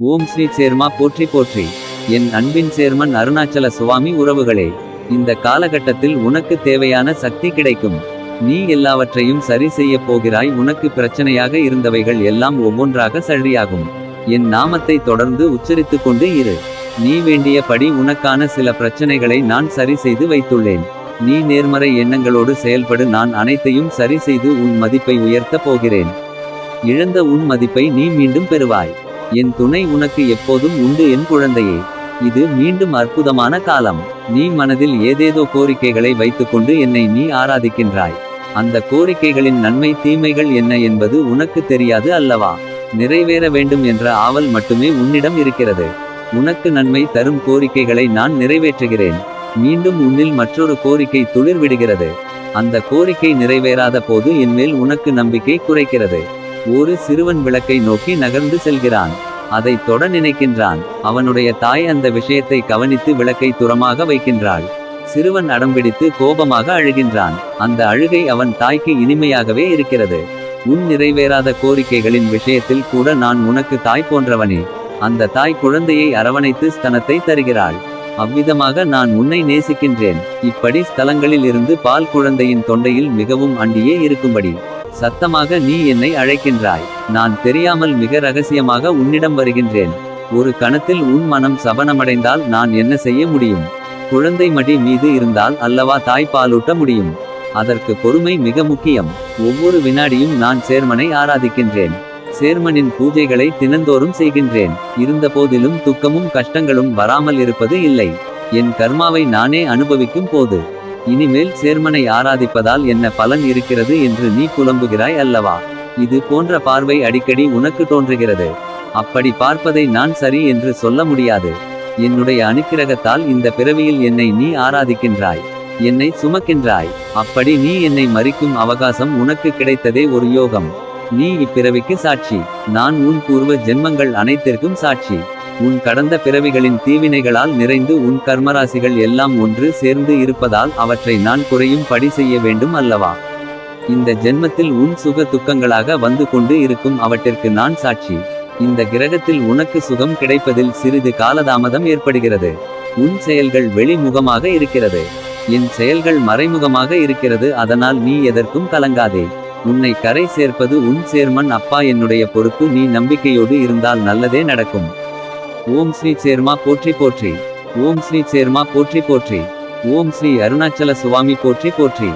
ஓம் ஸ்ரீ சேர்மா போற்றி போற்றி. என் அன்பின் சேர்மன் அருணாச்சல சுவாமி உறவுகளே இந்த காலகட்டத்தில் உனக்கு தேவையான சக்தி கிடைக்கும். நீ எல்லாவற்றையும் சரி செய்யப் போகிறாய் உனக்கு பிரச்சனையாக இருந்தவைகள் எல்லாம் ஒவ்வொன்றாக சரியாகும் என் நாமத்தை தொடர்ந்து உச்சரித்துக் கொண்டு இரு. நீ வேண்டியபடி உனக்கான சில பிரச்சனைகளை நான் சரி செய்து வைத்துள்ளேன். நீ நேர்மறை எண்ணங்களோடு செயல்படு நான் அனைத்தையும் சரி செய்து உன் மதிப்பை உயர்த்தப் போகிறேன். இழந்த உன் மதிப்பை நீ மீண்டும் பெறுவாய். என் துணை உனக்கு எப்போதும் உண்டு என் குழந்தையே. இது மீண்டும் அற்புதமான காலம். நீ மனதில் ஏதேதோ கோரிக்கைகளை வைத்துக்கொண்டு என்னை நீ ஆராதிக்கின்றாய். அந்த கோரிக்கைகளின் நன்மை தீமைகள் என்ன என்பது உனக்கு தெரியாது அல்லவா? நிறைவேற வேண்டும் என்ற ஆவல் மட்டுமே உன்னிடம் இருக்கிறது. உனக்கு நன்மை தரும் கோரிக்கைகளை நான் நிறைவேற்றுகிறேன். மீண்டும் உன்னில் மற்றொரு கோரிக்கை துளிர் விடுகிறது அந்த கோரிக்கை நிறைவேறாத போது என்மேல் உனக்கு நம்பிக்கை குறைக்கிறது. ஒரு சிறுவன் விளக்கை நோக்கி நகர்ந்து செல்கிறான். அதை தொட நினைக்கின்றான். அவனுடைய தாய் அந்த விஷயத்தை கவனித்து விளக்கை துரமாக வைக்கின்றாள். சிறுவன் அடம்பிடித்து கோபமாக அழுகின்றான். அந்த அழுகை அவன் தாய்க்கு இனிமையாகவே இருக்கிறது. உன் நிறைவேறாத கோரிக்கைகளின் விஷயத்தில் கூட நான் உனக்கு தாய் போன்றவனே. அந்த தாய் குழந்தையை அரவணைத்து ஸ்தனத்தை தருகிறாள். அவ்விதமாக நான் உன்னை நேசிக்கின்றேன். இப்படி ஸ்தலங்களில் இருந்து பால் குழந்தையின் தொண்டையில் மிகவும் அண்டியே இருக்கும்படி. சத்தமாக நீ என்னை அழைக்கின்றாய். நான் தெரியாமல் மிக ரகசியமாக உன்னிடம் வருகின்றேன். ஒரு கணத்தில் உன் மனம் சபனமடைந்தால் நான் என்ன செய்ய முடியும்? குழந்தை மடி மீது இருந்தால் அல்லவா தாய் பாலூட்ட முடியும்? அதற்கு பொறுமை மிக முக்கியம். ஒவ்வொரு வினாடியும் நான் சேர்மனை ஆராதிக்கின்றேன். சேர்மனின் பூஜைகளை தினந்தோறும் செய்கின்றேன். இருந்தபோதிலும் துக்கமும் கஷ்டங்களும் வராமல் இருப்பது இல்லை. என் கர்மாவை நானே அனுபவிக்கும் போது இனிமேல் சேர்மனை ஆராதிப்பதால் என்ன பலன் இருக்கிறது என்று நீ புலம்புகிறாய் அல்லவா? இது போன்ற பார்வை அடிக்கடி உனக்கு தோன்றுகிறது. அப்படி பார்ப்பதை நான் சரி என்று சொல்ல முடியாது. என்னுடைய அனுக்கிரகத்தால் இந்த பிறவியில் என்னை நீ ஆராதிக்கின்றாய். என்னை சுமக்கின்றாய். அப்படி நீ என்னை மறிக்கும் அவகாசம் உனக்கு கிடைத்ததே ஒரு யோகம். நீ இப்பிறவிக்கு சாட்சி. நான் உன் பூர்வ ஜென்மங்கள் அனைத்திற்கும் சாட்சி. உன் கடந்த பிறவிகளின் தீவினைகளால் நிறைந்து உன் கர்மராசிகள் எல்லாம் ஒன்று சேர்ந்து இருப்பதால் அவற்றை நான் குறையும் படி செய்ய வேண்டும் அல்லவா? இந்த ஜென்மத்தில் உன் சுக துக்கங்களாக வந்து கொண்டு இருக்கும் அவற்றிற்கு நான் சாட்சி. இந்த கிரகத்தில் உனக்கு சுகம் கிடைப்பதில் சிறிது காலதாமதம் ஏற்படுகிறது. உன் செயல்கள் வெளிமுகமாக இருக்கிறது. என் செயல்கள் மறைமுகமாக இருக்கிறது அதனால் நீ எதற்கும் கலங்காதே. உன்னை கரை சேர்ப்பது உன் சேர்மன் அப்பா என்னுடைய பொறுப்பு நீ நம்பிக்கையோடு இருந்தால் நல்லதே நடக்கும். ஓம் ஸ்ரீ சேர்மா போற்றி போற்றி. ஓம் ஸ்ரீ சேர்மா போற்றி போற்றி. ஓம் ஸ்ரீ அருணாச்சல சுவாமி போற்றி போற்றி.